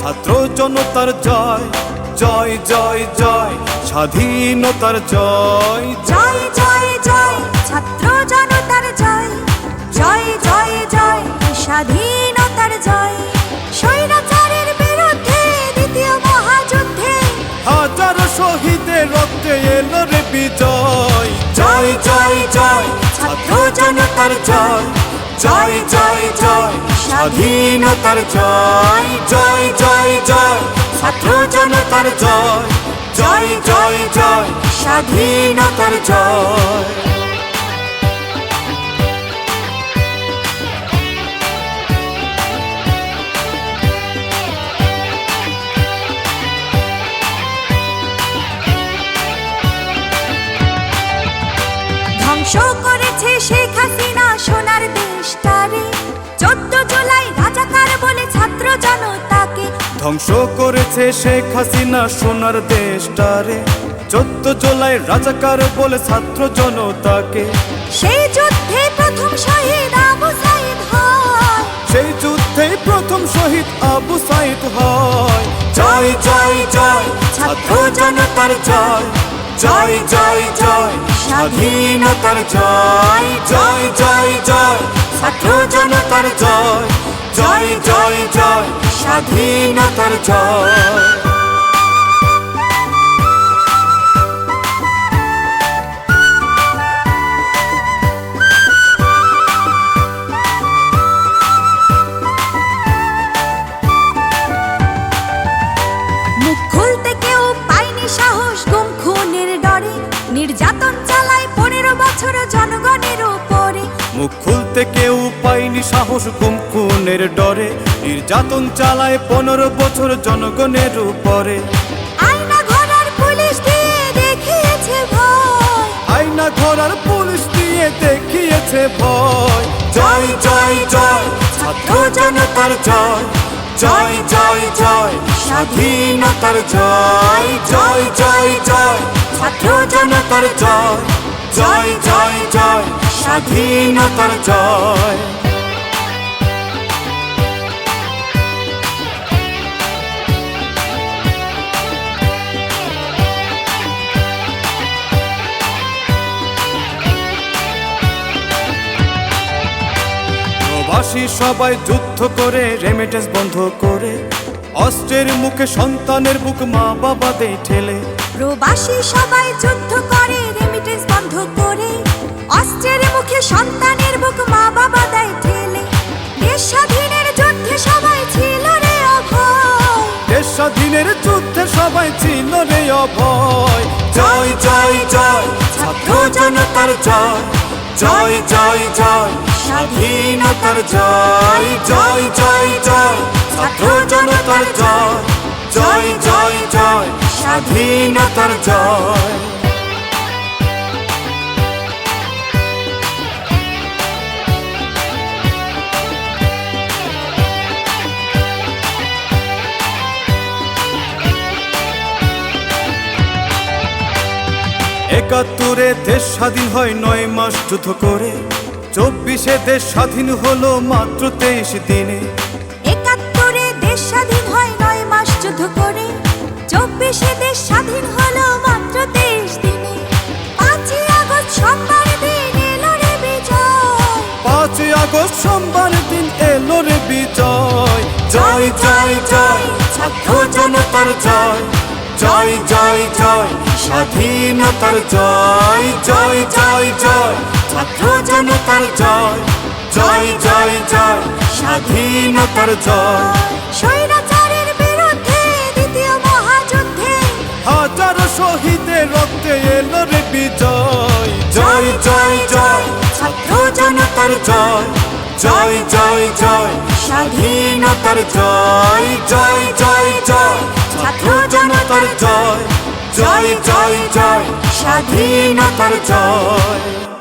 ছাত্র জনতার জয় জয় জয় জয়। স্বাধীনতার জয়। জয় জয় জয়। ছাত্র জনতার জয় জয় জয় জয়। স্বাধীনতার জয়। স্বৈরাচারের বিরুদ্ধে দ্বিতীয় মহাযুদ্ধে হাজারো শহীদের রক্তে এলো রে বিজয়। জয় জয় জয়। ছাত্র জনতার জয়। জয় জয় জয়, স্বাধীনতার জয় জয় জয় জয়, ছাত্র জয় জয় জয় জয়, স্বাধীনতার জয়। ধ্বংস করেছে শেখ হাসিনা। সোনার দেশটারে চোদ্দ জুলাই রাজাকার বলে ছাত্র জনতাকে। ধ্বংস করেছে শেখ হাসিনা সোনার দেশটারে চোদ্দ জোলাই রাজাকার বলে ছাত্র জনতাকে। সেই যুদ্ধে প্রথম শহীদ আবু সাইদ হয়। সেই যুদ্ধে প্রথম শহীদ আবু সাইদ হয়। জয় জয় জয় ছাত্র জনতার জয়। জয় জয় জয়, স্বাধীনতার জয় জয় জয় জয় ছাত্র জনতার জয় জয় জয় জয়, স্বাধীনতার জয়। নির্যাতন চালায় পনেরো বছর জনগণের উপরে। মুখ খুলতে কেউ পায়নি সাহস গুম খুনের ডরে। নির্যাতন চালায় পনেরো বছর জনগণের উপরে। আয়না ঘোড়ার পুলিশ দিয়ে দেখিয়েছে ভয়। আয়না ঘোড়ার পুলিশ দিয়ে দেখিয়েছে ভয়। জয় জয় জয় ছাত্র জনতার জয়। জয় জয় জয়, স্বাধীনতার জয় জয় জয় জয়, ছাত্র জনতার জয় জয় জয় জয়, স্বাধীনতার জয়। প্রবাসী সবাই যুদ্ধ করে রেমিটেন্স বন্ধ করে। অস্ত্রের মুখে সন্তানের বুক মা বাবা দেয় ঠেলে। প্রবাসী সবাই যুদ্ধ করে রেমিটেন্স বন্ধ করে। অস্ত্রের মুখে সন্তানের বুক মা বাবা দেয় ঠেলে। দেশ স্বাধীনের যুদ্ধে সবাই ছিল রে অভয়। দেশ স্বাধীনের যুদ্ধে সবাই ছিল রে অভয়। জয় জয় জয় ছাত্র জনতার জয়। জয় জয় জয়। স্বাধীনতার জয় জয় জয় জয়। ছাত্র জনতার জয়। জয় জয় জয়। স্বাধীনতার জয়। একাত্তরে দেশ স্বাধীন হয় নয় মাস যুদ্ধ করে। চব্বিশে দেশ স্বাধীন হলো মাত্র তেইশ দিনে। একাত্তরে দেশ স্বাধীন হয় নয় মাস যুদ্ধ করে। চব্বিশে দেশ স্বাধীন হলো মাত্র তেইশ দিনে। পাঁচই আগস্ট সোমবার দিন এলো রে বিজয়। পাঁচই আগস্ট সোমবার দিন এলো রে বিজয়। জয় জয় জয় ছাত্র জনতার জয়। জয় জয় জয়। স্বাধীনতার জয় জয় জয় জয় ছাত্র জনতার জয় জয় জয় জয় স্বাধীনতার জয় স্বৈরাচারের বিরুদ্ধে দ্বিতীয় মহাযুদ্ধে হাজারো শহীদের রক্তে এলো রে বিজয় জয় জয় জয় ছাত্র জনতার জয় জয় জয় জয় স্বাধীনতার জয় জয় জয় জয় ছাত্র জনতার জয় জয় জয় জয় স্বাধীনতার জয়।